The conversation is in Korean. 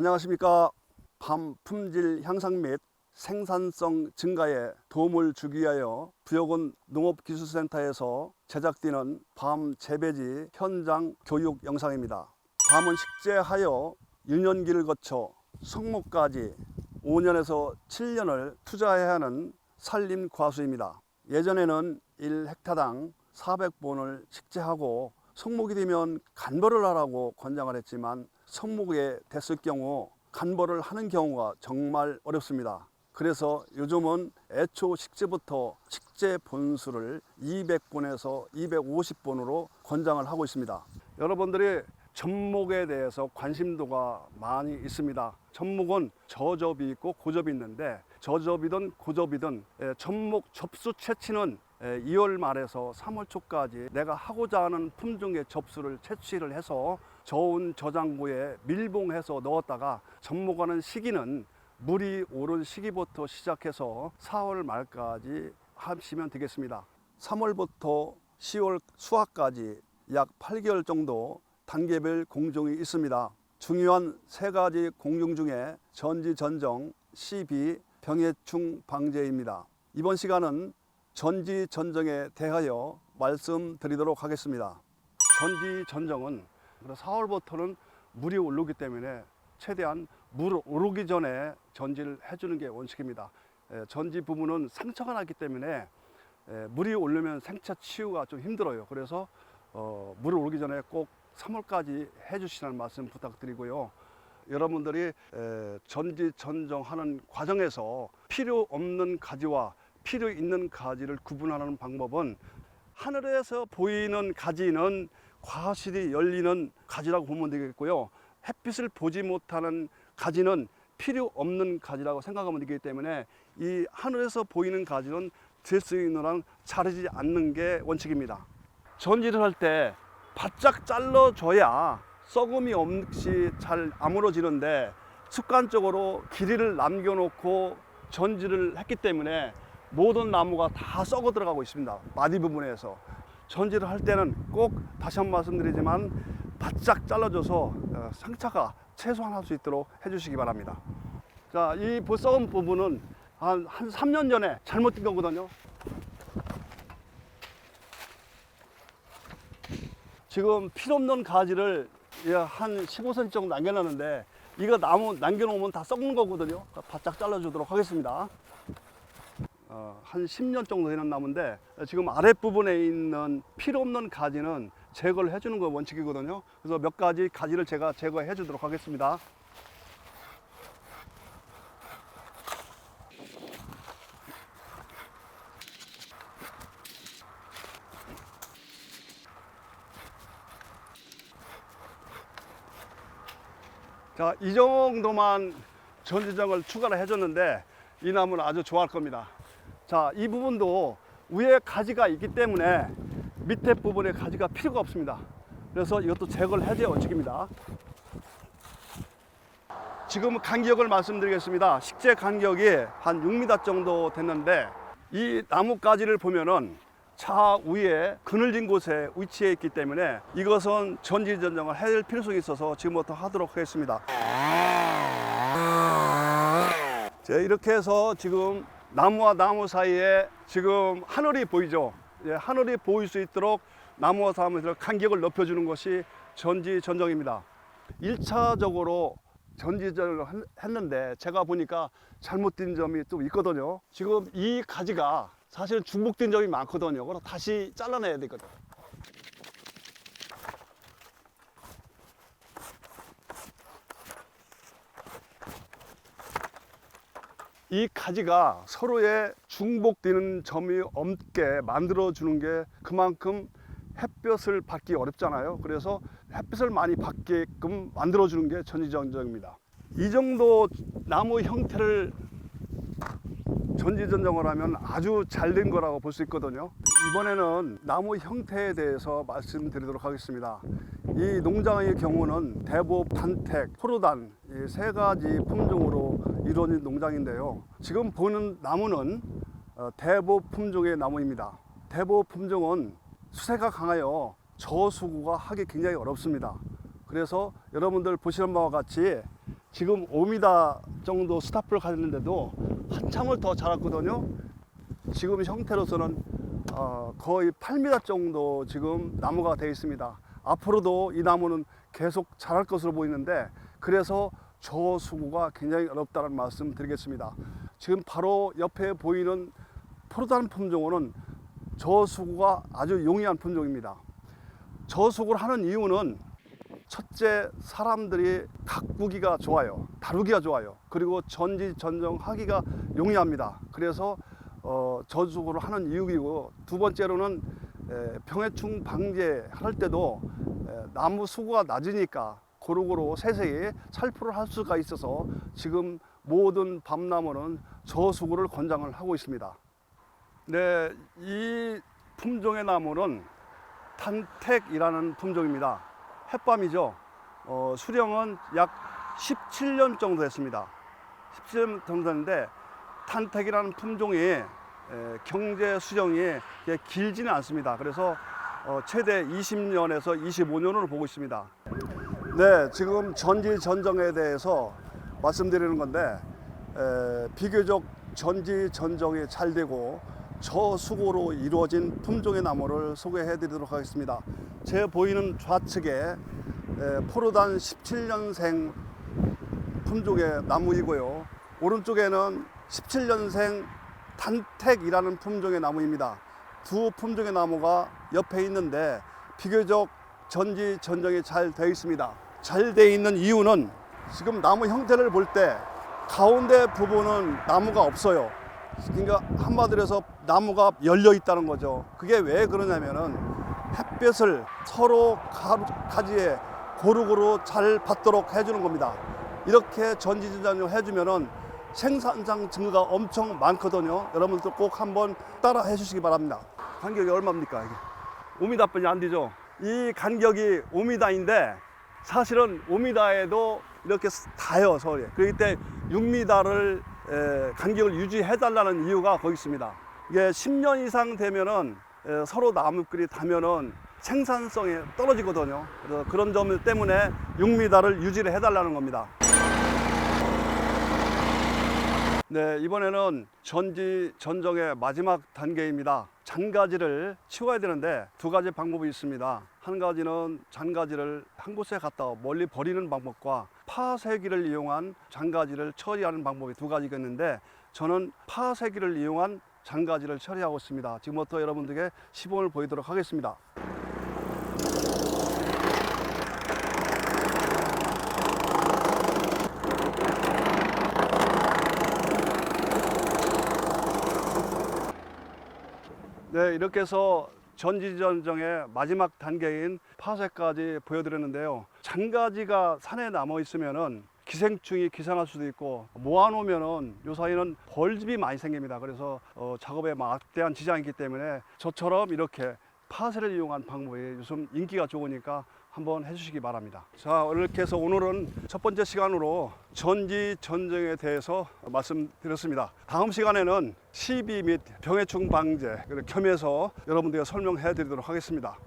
안녕하십니까. 밤 품질 향상 및 생산성 증가에 도움을 주기 위하여 부여군 농업기술센터에서 제작되는 밤 재배지 현장 교육 영상입니다. 밤은 식재하여 유년기를 거쳐 성목까지 5년에서 7년을 투자해야 하는 산림 과수입니다. 예전에는 1헥타당 400본을 식재하고 성목이 되면 간벌을 하라고 권장을 했지만 성목에 됐을 경우 간벌을 하는 경우가 정말 어렵습니다. 그래서 요즘은 애초 식재부터 식재 본수를 200본에서 250본으로 권장을 하고 있습니다. 여러분들이 접목에 대해서 관심도가 많이 있습니다. 접목은 저접이 있고 고접이 있는데 저접이든 고접이든 예, 접목 접수 채취는 예, 2월 말에서 3월 초까지 내가 하고자 하는 품종의 접수를 채취를 해서 저온 저장고에 밀봉해서 넣었다가 접목하는 시기는 물이 오른 시기부터 시작해서 4월 말까지 하시면 되겠습니다. 3월부터 10월 수확까지 약 8개월 정도 단계별 공정이 있습니다. 중요한 세 가지 공정 중에 전지전정, 시비, 병해충 방제입니다. 이번 시간은 전지전정에 대하여 말씀드리도록 하겠습니다. 전지전정은 4월부터는 물이 오르기 때문에 최대한 물 오르기 전에 전지를 해주는 게 원칙입니다. 에, 전지 부분은 상처가 나기 때문에 에, 물이 오르면 생차 치유가 좀 힘들어요. 그래서 어, 물이 오르기 전에 꼭 3월까지 해주시라는 말씀 부탁드리고요. 여러분들이 에, 전지 전정하는 과정에서 필요 없는 가지와 필요 있는 가지를 구분하는 방법은 하늘에서 보이는 가지는 과실이 열리는 가지라고 보면 되겠고요. 햇빛을 보지 못하는 가지는 필요 없는 가지라고 생각하면 되기 때문에 이 하늘에서 보이는 가지는 한 자르지 않는 게 원칙입니다. 전지를 할 때 바짝 잘라줘야 썩음이 없이 잘 아물어지는데 습관적으로 길이를 남겨놓고 전지를 했기 때문에 모든 나무가 다 썩어 들어가고 있습니다. 마디 부분에서 전지를 할 때는 꼭 다시 한 번 말씀드리지만 바짝 잘라줘서 어, 상처가 최소화할 수 있도록 해주시기 바랍니다. 자, 이 썩은 부분은 한, 한 3년 전에 잘못된 거거든요. 지금 필요없는 가지를 예, 한 15cm 정도 남겨놨는데 이거 나무 남겨놓으면 다 썩는 거거든요. 바짝 잘라주도록 하겠습니다. 어, 한 10년 정도 되는 나무인데 지금 아랫부분에 있는 필요 없는 가지는 제거를 해주는 거 원칙이거든요. 그래서 몇 가지 가지를 제가 제거해 주도록 하겠습니다. 자, 이 정도만 전지정을 추가를 해줬는데 이 나무는 아주 좋아할 겁니다. 자, 이 부분도 위에 가지가 있기 때문에 밑에 부분에 가지가 필요가 없습니다. 그래서 이것도 제거를 해줘야 원칙입니다. 지금 간격을 말씀드리겠습니다. 식재 간격이 한 6m 정도 됐는데 이 나뭇가지를 보면은 차 위에 그늘진 곳에 위치해 있기 때문에 이것은 전지전정을 해야 될 필요성이 있어서 지금부터 하도록 하겠습니다. 자, 이렇게 해서 지금 나무와 나무 사이에 지금 하늘이 보이죠? 예, 하늘이 보일 수 있도록 나무와 나무 사이에 간격을 높여주는 것이 전지 전정입니다. 1차적으로 전지전을 했는데 제가 보니까 잘못된 점이 또 있거든요. 지금 이 가지가 사실 중복된 점이 많거든요. 그래서 다시 잘라내야 되거든요. 이 가지가 서로의 중복되는 점이 없게 만들어 주는 게 그만큼 햇볕을 받기 어렵잖아요. 그래서 햇빛을 많이 받게끔 만들어 주는 게 전지전정입니다. 이 정도 나무 형태를 전지전정을 하면 아주 잘 된 거라고 볼 수 있거든요. 이번에는 나무 형태에 대해서 말씀드리도록 하겠습니다. 이 농장의 경우는 대보, 단택, 포르단 이 세 가지 품종으로 이루어진 농장인데요. 지금 보는 나무는 어, 대보 품종의 나무입니다. 대보 품종은 수세가 강하여 저수구가 하기 굉장히 어렵습니다. 그래서 여러분들 보시는 바와 같이 지금 5m 정도 스타프를 가졌는데도 한참을 더 자랐거든요. 지금 형태로서는 어, 거의 8m 정도 지금 나무가 되어 있습니다. 앞으로도 이 나무는 계속 자랄 것으로 보이는데 그래서 저수구가 굉장히 어렵다는 말씀 드리겠습니다. 지금 바로 옆에 보이는 포르단 품종은 저수구가 아주 용이한 품종입니다. 저수구를 하는 이유는 첫째 사람들이 가꾸기가 좋아요. 다루기가 좋아요. 그리고 전지전정하기가 용이합니다. 그래서 어, 저수구를 하는 이유이고 두 번째로는 에, 병해충 방제할 때도 에, 나무 수구가 낮으니까 고루고루 세세히 살포를 할 수가 있어서 지금 모든 밤나무는 저수구를 권장을 하고 있습니다. 네, 이 품종의 나무는 탄택이라는 품종입니다. 햇밤이죠. 어, 수령은 약 17년 정도 됐습니다. 17년 정도 됐는데 탄택이라는 품종이 에, 경제 수령이 길지는 않습니다. 그래서 어, 최대 20년에서 25년을 보고 있습니다. 네, 지금 전지 전정에 대해서 말씀드리는 건데 에, 비교적 전지 전정이 잘 되고 저수고로 이루어진 품종의 나무를 소개해 드리도록 하겠습니다. 제 보이는 좌측에 에, 포르단 17년생 품종의 나무이고요. 오른쪽에는 17년생 단택이라는 품종의 나무입니다. 두 품종의 나무가 옆에 있는데 비교적 전지 전정이 잘 되어 있습니다. 잘 되어 있는 이유는 지금 나무 형태를 볼 때 가운데 부분은 나무가 없어요. 그러니까 한마디로 해서 나무가 열려 있다는 거죠. 그게 왜 그러냐면은 햇볕을 서로 가지에 고루고루 잘 받도록 해주는 겁니다. 이렇게 전지전장을 해주면은 생산장 증가가 엄청 많거든요. 여러분들 꼭 한번 따라 해주시기 바랍니다. 간격이 얼마입니까? 이게 5m뿐이 안 되죠. 이 간격이 5m인데 사실은 5m에도 이렇게 닿아요 서울에. 그렇기 때문에 6m를 간격을 유지해 달라는 이유가 거기 있습니다. 이게 10년 이상 되면은 에, 서로 나무끼리 닿으면은 생산성이 떨어지거든요. 그래서 그런 점 때문에 6m를 유지를 해 달라는 겁니다. 네, 이번에는 전지 전정의 마지막 단계입니다. 잔가지를 치워야 되는데 두 가지 방법이 있습니다. 한 가지는 잔가지를 한 곳에 갖다 멀리 버리는 방법과 파쇄기를 이용한 잔가지를 처리하는 방법이 두 가지가 있는데 저는 파쇄기를 이용한 잔가지를 처리하고 있습니다. 지금부터 여러분들에게 시범을 보이도록 하겠습니다. 네, 이렇게 해서 전지전정의 마지막 단계인 파쇄까지 보여드렸는데요. 잔가지가 산에 남아 있으면은 기생충이 기생할 수도 있고 모아놓으면은 요 사이는 벌집이 많이 생깁니다. 그래서 어, 작업에 막대한 지장이 있기 때문에 저처럼 이렇게 파쇄를 이용한 방법이 요즘 인기가 좋으니까 한번 해주시기 바랍니다. 자, 이렇게 해서 오늘은 첫 번째 시간으로 전지 전쟁에 대해서 말씀드렸습니다. 다음 시간에는 시비 및 병해충 방제 그리고 겸해서 여러분들께 설명해 드리도록 하겠습니다.